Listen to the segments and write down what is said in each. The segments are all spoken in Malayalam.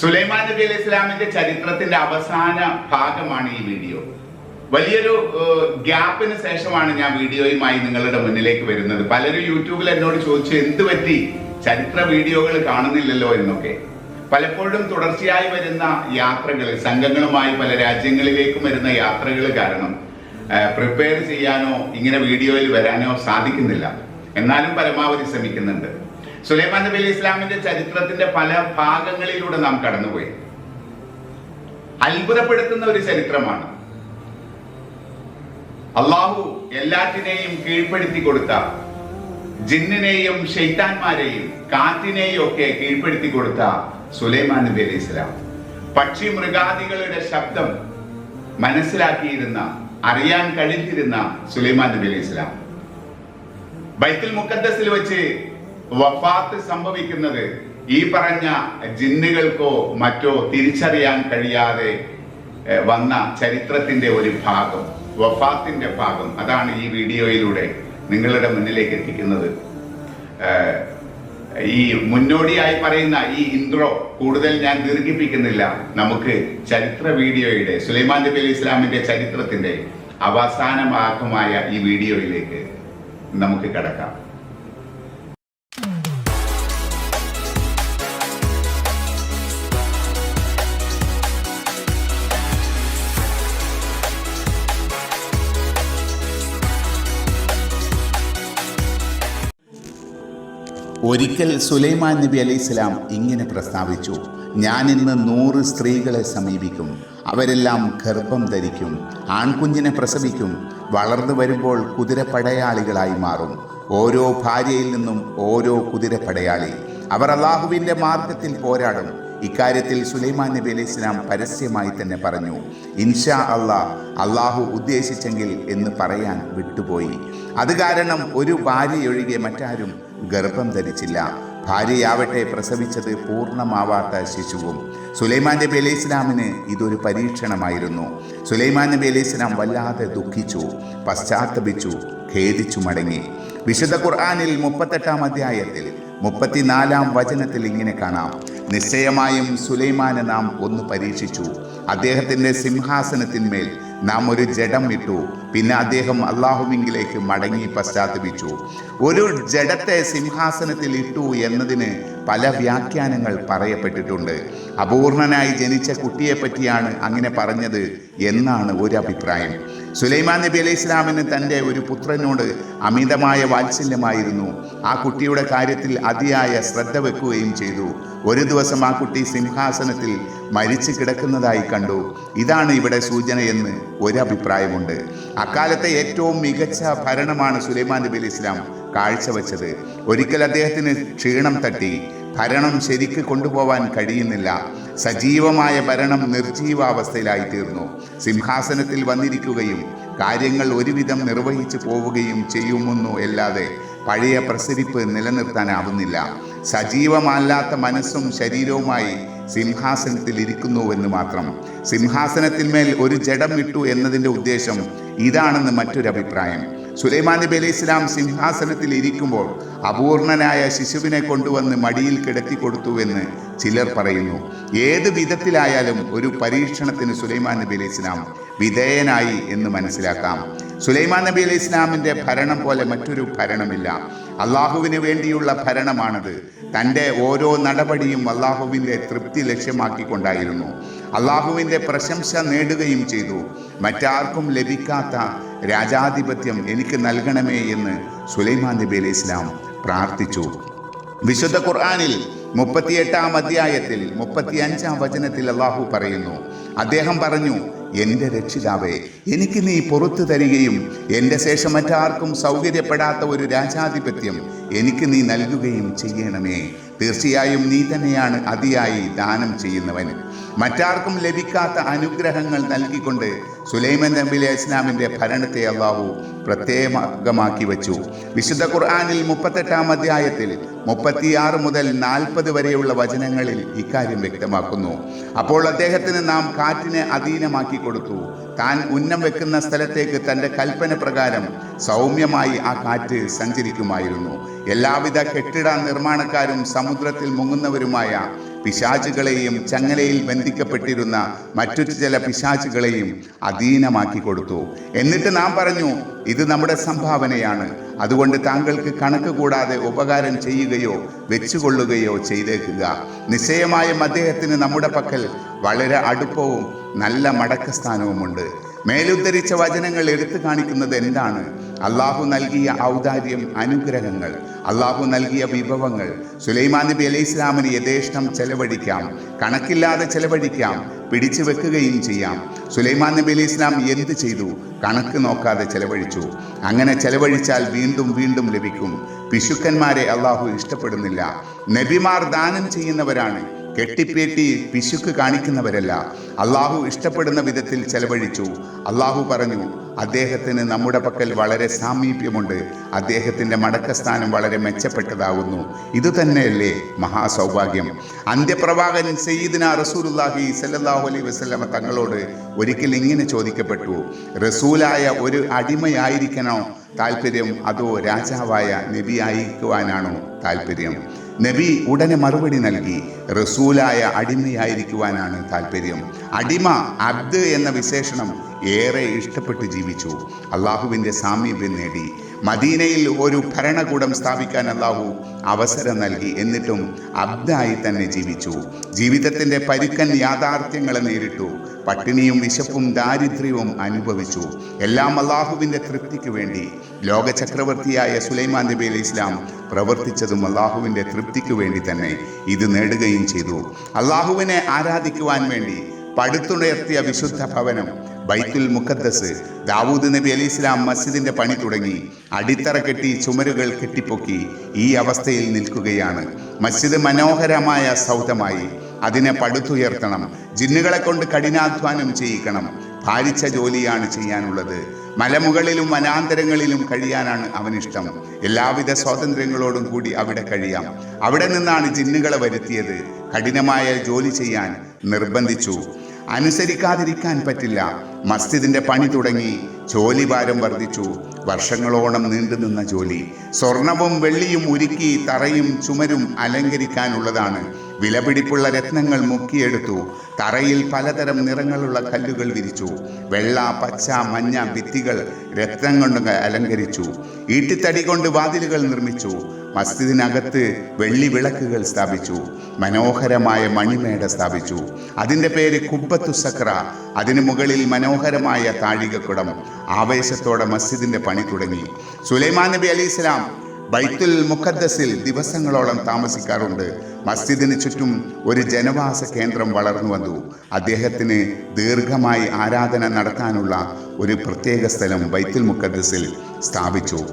സുലൈമാൻ നബി അലൈഹി ഇസ്ലാമിന്റെ ചരിത്രത്തിന്റെ അവസാന ഭാഗമാണ് ഈ വീഡിയോ. വലിയൊരു ഗ്യാപ്പിന് ശേഷമാണ് ഞാൻ വീഡിയോയുമായി നിങ്ങളുടെ മുന്നിലേക്ക് വരുന്നത്. പലരും യൂട്യൂബിൽ എന്നോട് ചോദിച്ചു എന്ത് പറ്റി? ചരിത്ര വീഡിയോകൾ കാണുന്നില്ലല്ലോ? എന്നൊക്കെ. പലപ്പോഴും തുടർച്ചയായി വരുന്ന യാത്രകൾ സംഘങ്ങളുമായി പല രാജ്യങ്ങളിലേക്കും വരുന്ന യാത്രകൾ കാരണം പ്രിപ്പയർ ചെയ്യാനോ ഇങ്ങനെ വീഡിയോയിൽ വരാനോ സാധിക്കുന്നില്ല. എന്നാലും പരമാവധി ശ്രമിക്കുന്നുണ്ട്. സുലൈമാൻ നബി അലി ഇസ്ലാമിന്റെ ചരിത്രത്തിന്റെ പല ഭാഗങ്ങളിലൂടെ നാം കടന്നുപോയി. അത്ഭുതപ്പെടുത്തുന്ന ഒരു ചരിത്രമാണ്. അള്ളാഹു എല്ലാറ്റിനെയും കീഴ്പ്പെടുത്തി കൊടുത്ത ജിന്നിനെയും ഷെയ്ത്താൻമാരെയും കാറ്റിനെയും ഒക്കെ കീഴ്പ്പെടുത്തി കൊടുത്ത സുലൈമാൻ നബി അലി ഇസ്ലാം. പക്ഷി മൃഗാദികളുടെ ശബ്ദം മനസ്സിലാക്കിയിരുന്ന അറിയാൻ കഴിഞ്ഞിരുന്ന സുലൈമാൻ നബി അലി ഇസ്ലാം. ബൈത്തുൽ മുക്കദ്ദസിൽ വെച്ച് വഫാത്ത് സംഭവിക്കുന്നത് ഈ പറഞ്ഞ ജിന്നുകൾക്കോ മറ്റോ തിരിച്ചറിയാൻ കഴിയാതെ വന്ന ചരിത്രത്തിന്റെ ഒരു ഭാഗം വഫാത്തിന്റെ ഭാഗം. അതാണ് ഈ വീഡിയോയിലൂടെ നിങ്ങളുടെ മുന്നിലേക്ക് എത്തിക്കുന്നത്. ഈ മുന്നോടിയായി പറയുന്ന ഈ ഇൻട്രോ കൂടുതൽ ഞാൻ ദീർഘിപ്പിക്കുന്നില്ല. നമുക്ക് ചരിത്ര വീഡിയോയുടെ സുലൈമാൻ നബി അലി ഇസ്ലാമിന്റെ ചരിത്രത്തിന്റെ അവസാന ഭാഗമായ ഈ വീഡിയോയിലേക്ക് നമുക്ക് കിടക്കാം. ഒരിക്കൽ സുലൈമാൻ നബി അലൈഹി ഇസ്ലാം ഇങ്ങനെ പ്രസ്താവിച്ചു ഞാൻ ഇന്ന് നൂറ് സ്ത്രീകളെ സമീപിക്കും അവരെല്ലാം ഗർഭം ധരിക്കും ആൺകുഞ്ഞിനെ പ്രസവിക്കും വളർന്നു വരുമ്പോൾ കുതിരപ്പടയാളികളായി മാറും ഓരോ ഭാര്യയിൽ നിന്നും ഓരോ കുതിരപ്പടയാളി. അവർ അള്ളാഹുവിന്റെ മാർഗത്തിൽ പോരാടും. ഇക്കാര്യത്തിൽ സുലൈമാൻ നബി അലൈഹി ഇസ്ലാം പരസ്യമായി തന്നെ പറഞ്ഞു ഇൻഷാ അള്ളാഹ് അള്ളാഹു ഉദ്ദേശിച്ചെങ്കിൽ എന്ന് പറയാൻ വിട്ടുപോയി. അത് കാരണം ഒരു ഭാര്യയൊഴികെ മറ്റാരും ഗർഭം ധരിച്ചില്ല. ഭാര്യയാവട്ടെ പ്രസവിച്ചത് പൂർണമാവാത്ത ശിശുവും. സുലൈമാൻ നബി അലൈഹി ഇസ്ലാമിന് ഇതൊരു പരീക്ഷണമായിരുന്നു. സുലൈമാൻ നബി അലൈഹി ഇസ്ലാം വല്ലാതെ ദുഃഖിച്ചു പശ്ചാത്തപിച്ചു ഖേദിച്ചു മടങ്ങി. വിശുദ്ധ ഖുർആാനിൽ മുപ്പത്തെട്ടാം അധ്യായത്തിൽ മുപ്പത്തിനാലാം വചനത്തിൽ ഇങ്ങനെ കാണാം. നിശ്ചയമായും സുലൈമാനെ നാം ഒന്ന് പരീക്ഷിച്ചു. അദ്ദേഹത്തിന്റെ സിംഹാസനത്തിന്മേൽ നാം ഒരു ജഡം ഇട്ടു. പിന്നെ അദ്ദേഹം അള്ളാഹുവിങ്കിലേക്ക് മടങ്ങി പശ്ചാത്തപിച്ചു. ഒരു ജഡത്തെ സിംഹാസനത്തിൽ ഇട്ടു എന്നതിന് പല വ്യാഖ്യാനങ്ങൾ പറയപ്പെട്ടിട്ടുണ്ട്. അപൂർണനായി ജനിച്ച കുട്ടിയെപ്പറ്റിയാണ് അങ്ങനെ പറഞ്ഞത് എന്നാണ് ഒരു അഭിപ്രായം സുലൈമാൻ നബി അലൈഹി ഇസ്ലാമിന് തന്റെ ഒരു പുത്രനോട് അമിതമായ വാത്സല്യമായിരുന്നു. ആ കുട്ടിയുടെ കാര്യത്തിൽ അതിയായ ശ്രദ്ധ വെക്കുകയും ചെയ്തു. ഒരു ദിവസം ആ കുട്ടി സിംഹാസനത്തിൽ മരിച്ചു കിടക്കുന്നതായി കണ്ടു. ഇതാണ് ഇവിടെ സൂചനയെന്ന് ഒരു അഭിപ്രായമുണ്ട് അക്കാലത്തെ ഏറ്റവും മികച്ച ഭരണമാണ് സുലൈമാൻ നബി അലി ഇസ്ലാം കാഴ്ചവെച്ചത്. ഒരിക്കൽ അദ്ദേഹത്തിന് ക്ഷീണം തട്ടി. ഭരണം ശരിക്ക് കൊണ്ടുപോവാൻ കഴിയുന്നില്ല. സജീവമായ ഭരണം നിർജീവാവസ്ഥയിലായി തീർന്നു സിംഹാസനത്തിൽ വന്നിരിക്കുകയും കാര്യങ്ങൾ ഒരുവിധം നിർവഹിച്ചു പോവുകയും ചെയ്യുമെന്നു അല്ലാതെ പഴയ പ്രസരിപ്പ് നിലനിർത്താനാവുന്നില്ല. സജീവമല്ലാത്ത മനസ്സും ശരീരവുമായി സിംഹാസനത്തിൽ ഇരിക്കുന്നുവെന്ന് മാത്രം. സിംഹാസനത്തിന്മേൽ ഒരു ജഡം ഇട്ടു എന്നതിന്റെ ഉദ്ദേശം ഇതാണെന്ന് മറ്റൊരു അഭിപ്രായം. സുലൈമാൻ നബി അലൈഹി ഇസ്ലാം സിംഹാസനത്തിൽ ഇരിക്കുമ്പോൾ അപൂർണനായ ശിശുവിനെ കൊണ്ടുവന്ന് മടിയിൽ കിടത്തി കൊടുത്തുവെന്ന് ചിലർ പറയുന്നു. ഏത് വിധത്തിലായാലും ഒരു പരീക്ഷണത്തിന് സുലൈമാൻ നബി അലൈഹി ഇസ്ലാം വിധേയനായി എന്ന് മനസ്സിലാക്കാം. സുലൈമാൻ നബി അലൈഹി ഇസ്ലാമിന്റെ ഭരണം പോലെ മറ്റൊരു ഭരണമില്ല. അള്ളാഹുവിന് വേണ്ടിയുള്ള ഭരണമാണത്. തന്റെ ഓരോ നടപടിയും അള്ളാഹുവിന്റെ തൃപ്തി ലക്ഷ്യമാക്കിക്കൊണ്ടായിരുന്നു. അള്ളാഹുവിന്റെ പ്രശംസ നേടുകയും ചെയ്തു. മറ്റാർക്കും ലഭിക്കാത്ത രാജാധിപത്യം എനിക്ക് നൽകണമേ എന്ന് സുലൈമാൻ നബി അലൈഹി ഇസ്ലാം പ്രാർത്ഥിച്ചു. വിശുദ്ധ ഖുർആാനിൽ മുപ്പത്തിയെട്ടാം അധ്യായത്തിൽ മുപ്പത്തി അഞ്ചാം വചനത്തിൽ അള്ളാഹു പറയുന്നു. അദ്ദേഹം പറഞ്ഞു എന്റെ രക്ഷിതാവേ എനിക്ക് നീ പുറത്തു തരികയും എന്റെ ശേഷം മറ്റാർക്കും സൗകര്യപ്പെടാത്ത ഒരു രാജാധിപത്യം എനിക്ക് നീ നൽകുകയും ചെയ്യണമേ. തീർച്ചയായും നീ തന്നെയാണ് അതിയായി ദാനം ചെയ്യുന്നവൻ. മറ്റാർക്കും ലഭിക്കാത്ത അനുഗ്രഹങ്ങൾ നൽകിക്കൊണ്ട് സുലൈമൻ നബി അലൈഹി ഇസ്ലാമിന്റെ ഭരണത്തെ അള്ളാഹു പ്രത്യേകമാക്കി വച്ചു. വിശുദ്ധ ഖുർആാനിൽ മുപ്പത്തെട്ടാം അധ്യായത്തിൽ മുപ്പത്തിയാറ് മുതൽ നാൽപ്പത് വരെയുള്ള വചനങ്ങളിൽ ഇക്കാര്യം വ്യക്തമാക്കുന്നു. അപ്പോൾ അദ്ദേഹത്തിന് നാം കാറ്റിനെ അധീനമാക്കി കൊടുത്തു. താൻ ഉന്നം വെക്കുന്ന സ്ഥലത്തേക്ക് തന്റെ കൽപ്പന പ്രകാരം സൗമ്യമായി ആ കാറ്റ് സഞ്ചരിക്കുമായിരുന്നു. എല്ലാവിധ കെട്ടിട നിർമ്മാണക്കാരും സമുദ്രത്തിൽ മുങ്ങുന്നവരുമായ പിശാചുകളെയും ചങ്ങലയിൽ ബന്ധിക്കപ്പെട്ടിരുന്ന മറ്റു ചില പിശാചുകളെയും അധീനമാക്കി കൊടുത്തു. എന്നിട്ട് നാം പറഞ്ഞു ഇത് നമ്മുടെ സംഭാവനയാണ്. അതുകൊണ്ട് താങ്കൾക്ക് കണക്ക് കൂടാതെ ഉപകാരം ചെയ്യുകയോ വെച്ചുകൊള്ളുകയോ ചെയ്തേക്കുക. നിശ്ചയമായും അദ്ദേഹത്തിന് നമ്മുടെ പക്കൽ വളരെ അടുപ്പവും നല്ല മടക്കസ്ഥാനവുമുണ്ട് മേലുദ്ധരിച്ച വചനങ്ങൾ എടുത്തു കാണിക്കുന്നത് എന്താണ്? അള്ളാഹു നൽകിയ ഔദാര്യം അനുഗ്രഹങ്ങൾ അള്ളാഹു നൽകിയ വിഭവങ്ങൾ. സുലൈമാൻ നബി അലൈഹി ഇസ്ലാമിന് യഥേഷ്ടം ചെലവഴിക്കാം. കണക്കില്ലാതെ ചെലവഴിക്കാം. പിടിച്ചു വെക്കുകയും ചെയ്യാം. സുലൈമാൻ നബി അലൈഹി ഇസ്ലാം എന്ത് ചെയ്തു? കണക്ക് നോക്കാതെ ചെലവഴിച്ചു. അങ്ങനെ ചെലവഴിച്ചാൽ വീണ്ടും വീണ്ടും ലഭിക്കും. പിശുക്കന്മാരെ അള്ളാഹു ഇഷ്ടപ്പെടുന്നില്ല. നബിമാർ ദാനം ചെയ്യുന്നവരാണ്. കെട്ടിപ്പേറ്റി പിശുക്ക് കാണിക്കുന്നവരല്ല. അള്ളാഹു ഇഷ്ടപ്പെടുന്ന വിധത്തിൽ ചെലവഴിച്ചു. അള്ളാഹു പറഞ്ഞു അദ്ദേഹത്തിന് നമ്മുടെ പക്കൽ വളരെ സാമീപ്യമുണ്ട്. അദ്ദേഹത്തിന്റെ മടക്കസ്ഥാനം വളരെ മെച്ചപ്പെട്ടതാകുന്നു. ഇതുതന്നെയല്ലേ മഹാസൗഭാഗ്യം. അന്ത്യപ്രവാഹൻ സയ്യിദിന റസൂലുല്ലാഹി സല്ലാഹു അലൈഹി വസ്ലമ തങ്ങളോട് ഒരിക്കൽ ഇങ്ങനെ ചോദിക്കപ്പെട്ടു റസൂലായ ഒരു അടിമയായിരിക്കണോ താല്പര്യം അതോ രാജാവായ നബിയായിരിക്കുവാനാണോ താല്പര്യം നബി ഉടനെ മറുപടി നൽകി. റസൂലായ അടിമയായിരിക്കുവാനാണ് താല്പര്യം. അടിമ അബ്ദ് എന്ന വിശേഷണം ഏറെ ഇഷ്ടപ്പെട്ട് ജീവിച്ചു. അള്ളാഹുവിന്റെ സാമീപ്യം നേടി. മദീനയിൽ ഒരു ഭരണകൂടം സ്ഥാപിക്കാൻ അള്ളാഹു അവസരം നൽകി എന്നിട്ടും അബ്ദായി തന്നെ ജീവിച്ചു. ജീവിതത്തിന്റെ പരുക്കൻ യാഥാർത്ഥ്യങ്ങളെ നേരിട്ടു. പട്ടിണിയും വിശപ്പും ദാരിദ്ര്യവും അനുഭവിച്ചു. എല്ലാം അള്ളാഹുവിന്റെ തൃപ്തിക്ക് വേണ്ടി. ലോക ചക്രവർത്തിയായ സുലൈമാൻ നബി അലൈഹി ഇസ്ലാം പ്രവർത്തിച്ചതും അള്ളാഹുവിന്റെ തൃപ്തിക്ക് വേണ്ടി തന്നെ ഇത് നേടുകയും ചെയ്തു. അള്ളാഹുവിനെ ആരാധിക്കുവാൻ വേണ്ടി പടുത്തുണർത്തിയ വിശുദ്ധ ഭവനം ബൈത്തുൽ മുഖദ്ദസ് ദാവൂദ് നബി അലി ഇസ്ലാം മസ്ജിദിന്റെ പണി തുടങ്ങി അടിത്തറ കെട്ടി ചുമരുകൾ കെട്ടിപ്പൊക്കി ഈ അവസ്ഥയിൽ നിൽക്കുകയാണ്. മസ്ജിദ് മനോഹരമായ സൗധമായി. അതിനെ പടുത്തുയർത്തണം ജിന്നുകളെ കൊണ്ട് കഠിനാധ്വാനം ചെയ്യിക്കണം. ഭാരിച്ച ജോലിയാണ് ചെയ്യാനുള്ളത്. മലമുകളിലും വനാന്തരങ്ങളിലും കഴിയാനാണ് അവനിഷ്ടം. എല്ലാവിധ സ്വാതന്ത്ര്യങ്ങളോടും കൂടി അവിടെ കഴിയാം. അവിടെ നിന്നാണ് ജിന്നുകളെ വരുത്തിയത്. കഠിനമായ ജോലി ചെയ്യാൻ നിർബന്ധിച്ചു. അനുസരിക്കാതിരിക്കാൻ പറ്റില്ല. മസ്ജിദിന്റെ പണി തുടങ്ങി. ജോലിഭാരം വർദ്ധിച്ചു. വർഷങ്ങളോളം നീണ്ടുനിന്ന ജോലി. സ്വർണവും വെള്ളിയും ഉരുക്കി തറയും ചുമരും അലങ്കരിക്കാനുള്ളതാണ്. വിലപിടിപ്പുള്ള രത്നങ്ങൾ മുക്കിയെടുത്തു. തറയിൽ പലതരം നിറങ്ങളുള്ള കല്ലുകൾ വിരിച്ചു. വെള്ള പച്ച മഞ്ഞ ഭിത്തികൾ രത്നം കൊണ്ട് അലങ്കരിച്ചു. ഈട്ടിത്തടി കൊണ്ട് വാതിലുകൾ നിർമ്മിച്ചു. മസ്ജിദിനകത്ത് വെള്ളി വിളക്കുകൾ സ്ഥാപിച്ചു മനോഹരമായ മണിമേട സ്ഥാപിച്ചു. അതിന്റെ പേര് കുബ്ബത്തു സക്ര. അതിനു മുകളിൽ മനോഹരമായ താഴികക്കുടം. ആവേശത്തോടെ മസ്ജിദിന്റെ പണി തുടങ്ങി. സുലൈമാൻ നബി അലി ഇസ്ലാം ബൈത്തുൽ മുഖദ്ദസിൽ ദിവസങ്ങളോളം താമസിക്കാറുണ്ട്. മസ്ജിദിന് ചുറ്റും ഒരു ജനവാസ കേന്ദ്രം വളർന്നു വന്നു. അദ്ദേഹത്തിന് ദീർഘമായി ആരാധന നടത്താനുള്ള ഒരു പ്രത്യേക സ്ഥലം ബൈത്തുൽ മുഖദ്ദസിൽ സ്ഥാപിച്ചു.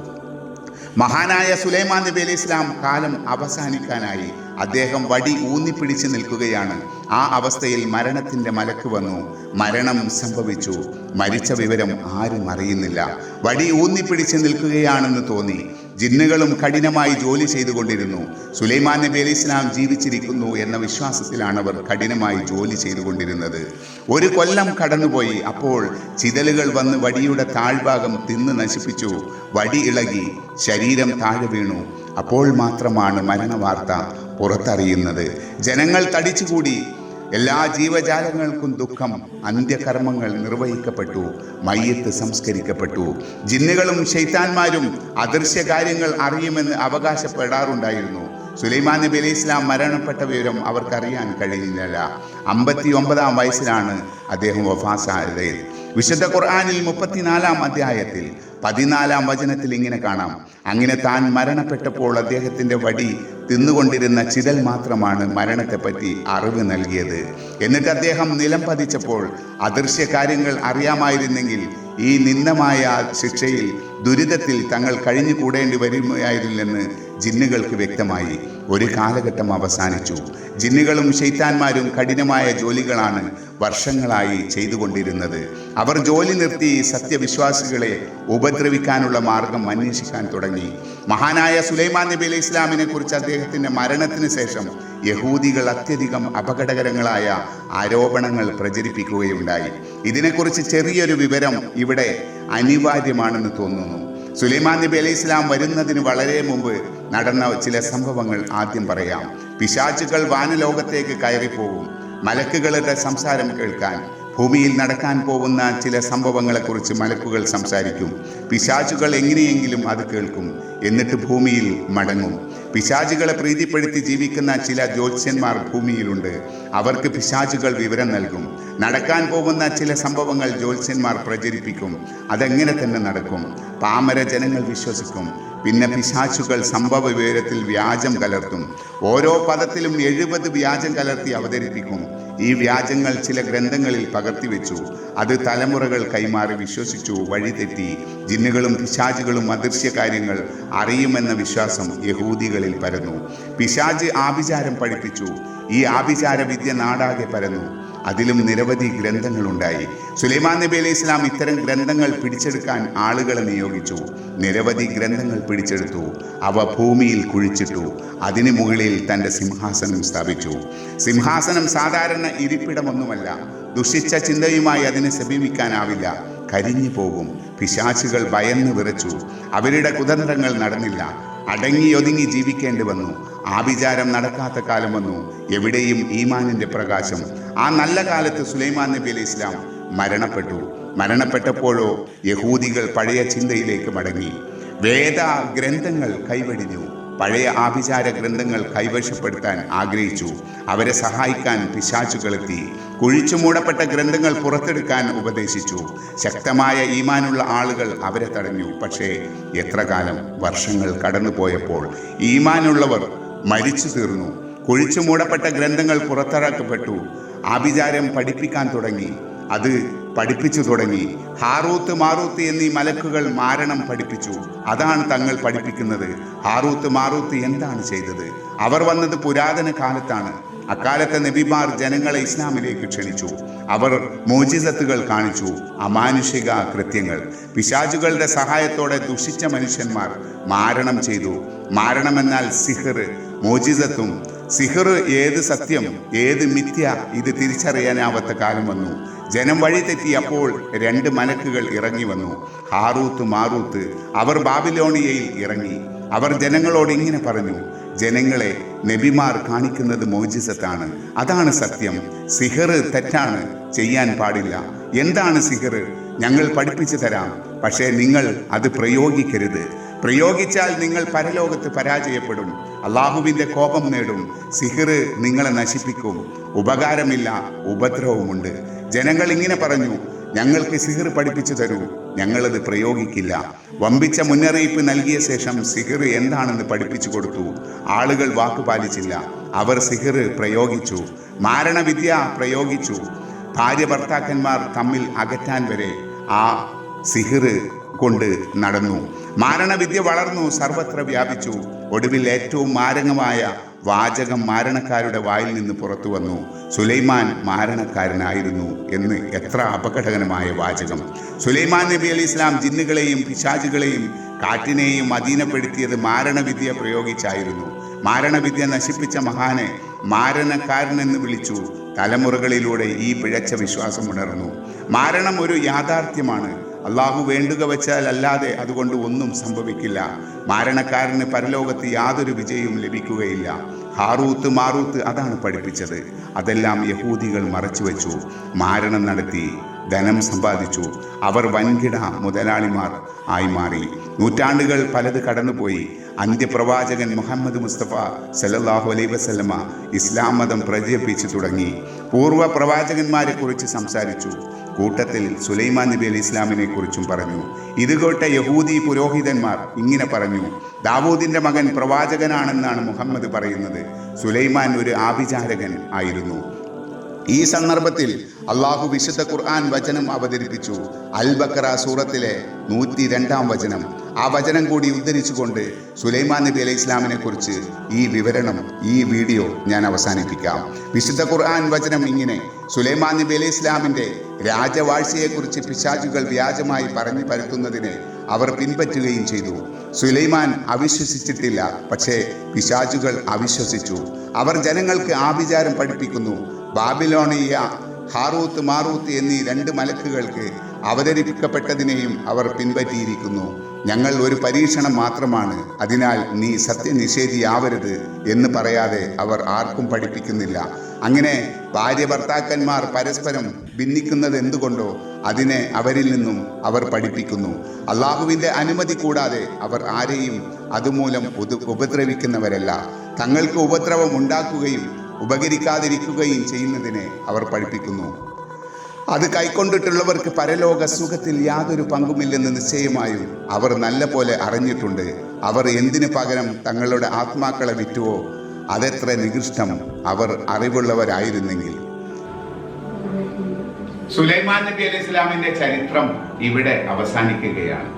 മഹാനായ സുലൈമാൻ നബി അലി ഇസ്ലാം കാലം അവസാനിക്കാനായി അദ്ദേഹം വടി ഊന്നിപ്പിടിച്ച് നിൽക്കുകയാണ്. ആ അവസ്ഥയിൽ മരണത്തിന്റെ മലക്ക് വന്നു. മരണം സംഭവിച്ചു. മരിച്ച വിവരം ആരും അറിയുന്നില്ല. വടി ഊന്നിപ്പിടിച്ച് നിൽക്കുകയാണെന്ന് തോന്നി. ജിന്നുകളും കഠിനമായി ജോലി ചെയ്തുകൊണ്ടിരുന്നു. സുലൈമാൻ നബി അലി ഇസ്ലാം ജീവിച്ചിരിക്കുന്നു എന്ന വിശ്വാസത്തിലാണ് അവർ കഠിനമായി ജോലി ചെയ്തുകൊണ്ടിരുന്നത്. ഒരു കൊല്ലം കടന്നുപോയി. അപ്പോൾ ചിതലുകൾ വന്ന് വടിയുടെ താഴ്ഭാഗം തിന്ന് നശിപ്പിച്ചു. വടി ഇളകി ശരീരം താഴെ വീണു. അപ്പോൾ മാത്രമാണ് മരണവാർത്ത പുറത്തറിയുന്നത്. ജനങ്ങൾ തടിച്ചുകൂടി. എല്ലാ ജീവജാലങ്ങൾക്കും ദുഃഖം അന്ത്യകർമ്മങ്ങൾ നിർവഹിക്കപ്പെട്ടു മയ്യത്ത് സംസ്കരിക്കപ്പെട്ടു. ജിന്നുകളും ശൈത്താന്മാരും അദൃശ്യ കാര്യങ്ങൾ അറിയുമെന്ന് അവകാശപ്പെടാറുണ്ടായിരുന്നു. സുലൈമാൻ നബി അലൈഹി ഇസ്ലാം മരണപ്പെട്ട വിവരം അവർക്കറിയാൻ കഴിയുന്നില്ല അമ്പത്തി ഒമ്പതാം വയസ്സിലാണ് അദ്ദേഹം വഫാസായത്. വിശുദ്ധ ഖുർആാനിൽ മുപ്പത്തിനാലാം അധ്യായത്തിൽ പതിനാലാം വചനത്തിൽ ഇങ്ങനെ കാണാം. അങ്ങനെ താൻ മരണപ്പെട്ടപ്പോൾ അദ്ദേഹത്തിന്റെ വടി തിന്നുകൊണ്ടിരുന്ന ചിതൽ മാത്രമാണ് മരണത്തെപ്പറ്റി അറിവ് നൽകിയത്. എന്നിട്ട് അദ്ദേഹം നിലം പതിച്ചപ്പോൾ അദൃശ്യ കാര്യങ്ങൾ അറിയാമായിരുന്നെങ്കിൽ ഈ നിന്ദമായ ശിക്ഷയിൽ ദുരിതത്തിൽ തങ്ങൾ കഴിഞ്ഞു കൂടേണ്ടി വരുമായിരുന്നില്ലെന്ന് ജിന്നുകൾക്ക് വ്യക്തമായി. ഒരു കാലഘട്ടം അവസാനിച്ചു. ജിന്നുകളും ഷെയ്ത്താന്മാരും കഠിനമായ ജോലികളാണ് വർഷങ്ങളായി ചെയ്തുകൊണ്ടിരുന്നത്. അവർ ജോലി നിർത്തി സത്യവിശ്വാസികളെ ഉപദ്രവിക്കാനുള്ള മാർഗം അന്വേഷിക്കാൻ തുടങ്ങി. മഹാനായ സുലൈമാൻ നബി അലൈഹി ഇസ്ലാമിനെ കുറിച്ച് അദ്ദേഹത്തിന്റെ മരണത്തിന് ശേഷം യഹൂദികൾ അത്യധികം അപകടകരങ്ങളായ ആരോപണങ്ങൾ പ്രചരിപ്പിക്കുകയുണ്ടായി. ഇതിനെക്കുറിച്ച് ചെറിയൊരു വിവരം ഇവിടെ അനിവാര്യമാണെന്ന് തോന്നുന്നു. സുലൈമാൻ നബി അലൈഹി ഇസ്ലാം വരുന്നതിന് വളരെ മുമ്പ് നടന്ന ചില സംഭവങ്ങൾ ആദ്യം പറയാം. പിശാചുകൾ വാനലോകത്തേക്ക് കയറിപ്പോകും മലക്കുകളുടെ സംസാരം കേൾക്കാൻ ഭൂമിയിൽ നടക്കാൻ പോകുന്ന ചില സംഭവങ്ങളെക്കുറിച്ച് മലക്കുകൾ സംസാരിക്കും. പിശാചുകൾ എങ്ങനെയെങ്കിലും അത് കേൾക്കും. എന്നിട്ട് ഭൂമിയിൽ മടങ്ങും. പിശാചുകളെ പ്രീതിപ്പെടുത്തി ജീവിക്കുന്ന ചില ജ്യോത്സ്യന്മാർ ഭൂമിയിലുണ്ട്. അവർക്ക് പിശാചുകൾ വിവരം നൽകും. നടക്കാൻ പോകുന്ന ചില സംഭവങ്ങൾ ജ്യോത്സ്യന്മാർ പ്രചരിപ്പിക്കും. അതെങ്ങനെ തന്നെ നടക്കും? പാമര ജനങ്ങൾ വിശ്വസിക്കും. പിന്നെ പിശാചുകൾ സംഭവ വിവരത്തിൽ വ്യാജം കലർത്തും. ഓരോ പദത്തിലും എഴുപത് വ്യാജം കലർത്തി അവതരിപ്പിക്കും. ഈ വ്യാജങ്ങൾ ചില ഗ്രന്ഥങ്ങളിൽ പകർത്തിവെച്ചു അത് തലമുറകൾ കൈമാറി വിശ്വസിച്ചു വഴിതെറ്റി. ജിന്നുകളും പിശാചുകളും അദൃശ്യ കാര്യങ്ങൾ അറിയുമെന്ന വിശ്വാസം യഹൂദികളിൽ പരന്നു. പിശാജ് ആഭിചാരം പഠിപ്പിച്ചു. ഈ ആഭിചാര വിദ്യ നാടാകെ പരന്നു. അതിലും നിരവധി ഗ്രന്ഥങ്ങളുണ്ടായി. സുലൈമാൻ നബി അലൈഹി ഇസ്ലാം ഇത്തരം ഗ്രന്ഥങ്ങൾ പിടിച്ചെടുക്കാൻ ആളുകളെ നിയോഗിച്ചു. നിരവധി ഗ്രന്ഥങ്ങൾ പിടിച്ചെടുത്തു. അവ ഭൂമിയിൽ കുഴിച്ചിട്ടു. അതിനു മുകളിൽ തന്റെ സിംഹാസനം സ്ഥാപിച്ചു. സിംഹാസനം സാധാരണ ഇരിപ്പിടമൊന്നുമല്ല. ദുഷിച്ച ചിന്തയുമായി അതിനെ സമീപിക്കാനാവില്ല. കരിഞ്ഞു പോകും. പിശാചുകൾ ഭയന്ന് വിറച്ചു. അവരുടെ കുതന്ത്രങ്ങൾ നടന്നില്ല. അടങ്ങി ഒതുങ്ങി ജീവിക്കേണ്ടി വന്നു. ആഭിചാരം നടക്കാത്ത കാലം വന്നു. എവിടെയും ഈമാനിന്റെ പ്രകാശം ആ നല്ല കാലത്ത് സുലൈമാൻ നബി അലൈഹി ഇസ്ലാം മരണപ്പെട്ടു. മരണപ്പെട്ടപ്പോഴോ യഹൂദികൾ പഴയ ചിന്തയിലേക്ക് മടങ്ങി. വേദ ഗ്രന്ഥങ്ങൾ കൈവടിഞ്ഞു. പഴയ ആഭിചാര ഗ്രന്ഥങ്ങൾ കൈവശപ്പെടുത്താൻ ആഗ്രഹിച്ചു. അവരെ സഹായിക്കാൻ പിശാചുകളെത്തി. കുഴിച്ചു മൂടപ്പെട്ട ഗ്രന്ഥങ്ങൾ പുറത്തെടുക്കാൻ ഉപദേശിച്ചു. ശക്തമായ ഈമാനുള്ള ആളുകൾ അവരെ തടഞ്ഞു. പക്ഷേ എത്ര കാലം? വർഷങ്ങൾ കടന്നുപോയപ്പോൾ ഈമാനുള്ളവർ മരിച്ചു തീർന്നു. കുഴിച്ചു മൂടപ്പെട്ട ഗ്രന്ഥങ്ങൾ പുറത്തിറക്കപ്പെട്ടു. ആഭിചാരം പഠിപ്പിക്കാൻ തുടങ്ങി. അത് പഠിപ്പിച്ചു തുടങ്ങി. ഹാറൂത്ത് മാറൂത്ത് എന്നീ മലക്കുകൾ മാരണം പഠിപ്പിച്ചു. അതാണ് തങ്ങൾ പഠിപ്പിക്കുന്നത്. ഹാറൂത്ത് മാറൂത്ത് എന്താണ് ചെയ്തത്? അവർ വന്നത് പുരാതന കാലത്താണ്. അക്കാലത്തെ നബിമാർ ജനങ്ങളെ ഇസ്ലാമിലേക്ക് ക്ഷണിച്ചു. അവർ മോചിതത്തുകൾ കാണിച്ചു. അമാനുഷിക കൃത്യങ്ങൾ. പിശാചുകളുടെ സഹായത്തോടെ ദുഷിച്ച മനുഷ്യന്മാർ മാരണം ചെയ്തു. മാരണമെന്നാൽ സിഹർ മോചിതത്തും സിഹർ ഏത് സത്യം ഏത് മിഥ്യ ഇത് തിരിച്ചറിയാനാവാത്ത കാലം വന്നു. ജനം വഴി തെറ്റിയപ്പോൾ രണ്ട് മലക്കുകൾ ഇറങ്ങി വന്നു. ഹാറൂത്ത് മാറൂത്ത് അവർ ബാബിലോണിയയിൽ ഇറങ്ങി. അവർ ജനങ്ങളോട് ഇങ്ങനെ പറഞ്ഞു ജനങ്ങളെ നബിമാർ കാണിക്കുന്നത് മോജിസത്താണ്. അതാണ് സത്യം. സിഹർ തെറ്റാണ്. ചെയ്യാൻ പാടില്ല. എന്താണ് സിഹർ? ഞങ്ങൾ പഠിപ്പിച്ചു തരാം. പക്ഷേ നിങ്ങൾ അത് പ്രയോഗിക്കരുത്. പ്രയോഗിച്ചാൽ നിങ്ങൾ പരലോകത്ത് പരാജയപ്പെടും. അള്ളാഹുവിന്റെ കോപം നേടും. സിഹിർ നിങ്ങളെ നശിപ്പിക്കും. ഉപകാരമില്ല ഉപദ്രവമുണ്ട്. ജനങ്ങൾ ഇങ്ങനെ പറഞ്ഞു ഞങ്ങൾക്ക് സിഹിർ പഠിപ്പിച്ചു തരൂ. ഞങ്ങളത് പ്രയോഗിക്കില്ല. വമ്പിച്ച മുന്നറിയിപ്പ് നൽകിയ ശേഷം സിഹിർ എന്താണെന്ന് പഠിപ്പിച്ചു കൊടുത്തു. ആളുകൾ വാക്ക് പാലിച്ചില്ല. അവർ സിഹിർ പ്രയോഗിച്ചു. മാരണവിദ്യ പ്രയോഗിച്ചു. ഭാര്യ ഭർത്താക്കന്മാർ തമ്മിൽ അകറ്റാൻ വരെ ആ സിഹിർ കൊണ്ട് നടന്നു. മാരണവിദ്യ വളർന്നു സർവത്ര വ്യാപിച്ചു. ഒടുവിൽ ഏറ്റവും മാരകമായ വാചകം മാരണക്കാരുടെ വായിൽ നിന്ന് പുറത്തു വന്നു. സുലൈമാൻ മാരണക്കാരനായിരുന്നു എന്ന് എത്ര അപകടകരമായ വാചകം. സുലൈമാൻ നബി അലി ഇസ്ലാം ജിന്നുകളെയും പിശാചുകളെയും കാറ്റിനെയും അധീനപ്പെടുത്തിയത് മാരണവിദ്യ പ്രയോഗിച്ചായിരുന്നു. മാരണവിദ്യ നശിപ്പിച്ച മഹാനെ മാരണക്കാരനെന്ന് വിളിച്ചു. തലമുറകളിലൂടെ ഈ പിഴച്ച വിശ്വാസം ഉണർന്നു. മാരണം ഒരു യാഥാർത്ഥ്യമാണ്. അള്ളാഹു വേണ്ടുക വെച്ചാൽ അല്ലാതെ അതുകൊണ്ട് ഒന്നും സംഭവിക്കില്ല. മാരണക്കാരന് പരലോകത്ത് യാതൊരു വിജയവും ലഭിക്കുകയില്ല. ഹാറൂത്ത് മാറൂത്ത് അതാണ് പഠിപ്പിച്ചത്. അതെല്ലാം യഹൂദികൾ മറച്ചുവെച്ചു മാരണം നടത്തി ധനം സമ്പാദിച്ചു. അവർ വൻകിട മുതലാളിമാർ ആയി മാറി. നൂറ്റാണ്ടുകൾ പലത് കടന്നുപോയി. അന്ത്യപ്രവാചകൻ മുഹമ്മദ് മുസ്തഫ സല്ലല്ലാഹു അലൈ വസ്ലമ ഇസ്ലാം മതം പ്രചരിപ്പിച്ചു തുടങ്ങി. പൂർവ പ്രവാചകന്മാരെ കുറിച്ച് സംസാരിച്ചു. കൂട്ടത്തിൽ സുലൈമാൻ നബി അലി ഇസ്ലാമിനെ കുറിച്ചും പറഞ്ഞു. ഇത് കേട്ട യഹൂദി പുരോഹിതന്മാർ ഇങ്ങനെ പറഞ്ഞു ദാവൂദിന്റെ മകൻ പ്രവാചകനാണെന്നാണ് മുഹമ്മദ് പറയുന്നത്. സുലൈമാൻ ഒരു ആഭിചാരകൻ ആയിരുന്നു. ഈ സന്ദർഭത്തിൽ അള്ളാഹു വിശുദ്ധ ഖുർആൻ വചനം അവതരിപ്പിച്ചു. അൽ ബക്കറ സൂറത്തിലെ നൂറ്റി രണ്ടാം വചനം. ആ വചനം കൂടി ഉദ്ധരിച്ചുകൊണ്ട് സുലൈമാൻ നബി അലൈഹി ഇസ്ലാമിനെ കുറിച്ച് ഈ വിവരണം ഈ വീഡിയോ ഞാൻ അവസാനിപ്പിക്കാം. വിശുദ്ധ ഖുർആൻ വചനം ഇങ്ങനെ സുലൈമാൻ നബി അലൈഹി ഇസ്ലാമിന്റെ രാജവാഴ്ചയെക്കുറിച്ച് പിശാചുകൾ വ്യാജമായി പറഞ്ഞു പരത്തുന്നതിനെ അവർ പിൻപറ്റുകയും ചെയ്തു. സുലൈമാൻ അവിശ്വസിച്ചിട്ടില്ല പക്ഷേ പിശാചുകൾ അവിശ്വസിച്ചു. അവർ ജനങ്ങൾക്ക് ആഭിചാരം പഠിപ്പിക്കുന്നു. ബാബിലോണിയ ഹാറൂത്ത് മാറൂത്ത് എന്നീ രണ്ട് മലക്കുകൾക്ക് അവതരിപ്പിക്കപ്പെട്ടതിനെയും അവർ പിൻപറ്റിയിരിക്കുന്നു. ഞങ്ങൾ ഒരു പരീക്ഷണം മാത്രമാണ്. അതിനാൽ നീ സത്യനിഷേധിയാവരുത് എന്ന് പറയാതെ അവർ ആർക്കും പഠിപ്പിക്കുന്നില്ല. അങ്ങനെ ഭാര്യ ഭർത്താക്കന്മാർ പരസ്പരം ഭിന്നിക്കുന്നത് എന്തുകൊണ്ടോ അതിനെ അവരിൽ നിന്നും അവർ പഠിപ്പിക്കുന്നു. അള്ളാഹുവിന്റെ അനുമതി കൂടാതെ അവർ ആരെയും അതുമൂലം ഉപദ്രവിക്കുന്നവരല്ല. തങ്ങൾക്ക് ഉപദ്രവം ഉണ്ടാക്കുകയും ഉപകരിക്കാതിരിക്കുകയും ചെയ്യുന്നതിനെ അവർ പഠിപ്പിക്കുന്നു. അത് കൈക്കൊണ്ടിട്ടുള്ളവർക്ക് പരലോക സുഖത്തിൽ യാതൊരു പങ്കുമില്ലെന്ന് നിശ്ചയമായും അവർ നല്ല പോലെ അറിഞ്ഞിട്ടുണ്ട്. അവർ എന്തിനു പകരം തങ്ങളുടെ ആത്മാക്കളെ വിറ്റുവോ അതെത്ര നികൃഷ്ടം അവർ അറിവുള്ളവരായിരുന്നെങ്കിൽ. സുലൈമാൻ നബി അലൈഹി ഇസ്ലാമിന്റെ ചരിത്രം ഇവിടെ അവസാനിക്കുകയാണ്.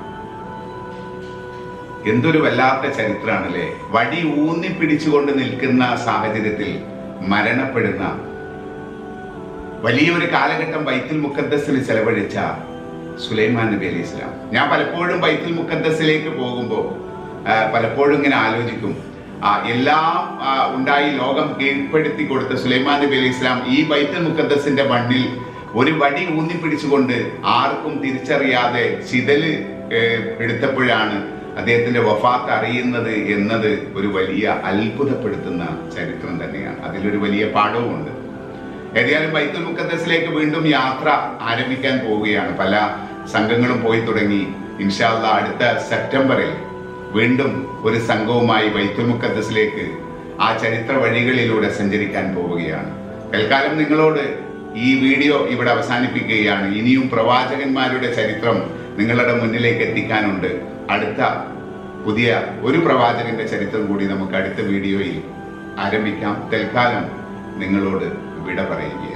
എന്തൊരു വല്ലാത്ത ചരിത്രമാണല്ലേ വടി ഊന്നി പിടിച്ചുകൊണ്ട് നിൽക്കുന്ന സാഹചര്യത്തിൽ മരണപ്പെടുന്ന വലിയൊരു കാലഘട്ടം ബൈത്തുൽ മുക്കദ്ദസിൽ ചെലവഴിച്ച സുലൈമാൻ നബി അലൈഹി ഇസ്ലാം ഞാൻ പലപ്പോഴും ബൈത്തുൽ മുക്കദ്ദസിലേക്ക് പോകുമ്പോൾ പലപ്പോഴും ഇങ്ങനെ ആലോചിക്കും. എല്ലാം ഉണ്ടായി ലോകം കീഴ്പ്പെടുത്തി കൊടുത്ത സുലൈമാൻ നബി അലൈഹി ഇസ്ലാം ഈ ബൈത്തുൽ മുക്കദ്ദസിന്റെ മണ്ണിൽ ഒരു വടി ഊന്നി പിടിച്ചുകൊണ്ട് ആർക്കും തിരിച്ചറിയാതെ ചിതൽ എടുത്തപ്പോഴാണ് അദ്ദേഹത്തിന്റെ വഫാത്ത് അറിയുന്നത് എന്നത് ഒരു വലിയ അത്ഭുതപ്പെടുത്തുന്ന ചരിത്രം തന്നെയാണ്. അതിലൊരു വലിയ പാഠവുമുണ്ട്. ഏതായാലും ബൈത്തുൽ മുക്കദ്ദസിലേക്ക് വീണ്ടും യാത്ര ആരംഭിക്കാൻ പോവുകയാണ്. പല സംഘങ്ങളും പോയി തുടങ്ങി. ഇൻഷാല്ല അടുത്ത സെപ്റ്റംബറിൽ വീണ്ടും ഒരു സംഘവുമായി ബൈത്തുൽ മുക്കദ്ദസിലേക്ക് ആ ചരിത്ര വഴികളിലൂടെ സഞ്ചരിക്കാൻ പോവുകയാണ്. തൽക്കാലം നിങ്ങളോട് ഈ വീഡിയോ ഇവിടെ അവസാനിപ്പിക്കുകയാണ്. ഇനിയും പ്രവാചകന്മാരുടെ ചരിത്രം നിങ്ങളുടെ മുന്നിലേക്ക് എത്തിക്കാനുണ്ട്. അടുത്ത പുതിയ ഒരു പ്രവാചകന്റെ ചരിത്രം കൂടി നമുക്ക് അടുത്ത വീഡിയോയിൽ ആരംഭിക്കാം. തൽക്കാലം നിങ്ങളോട് വിട പറയുകയാണ്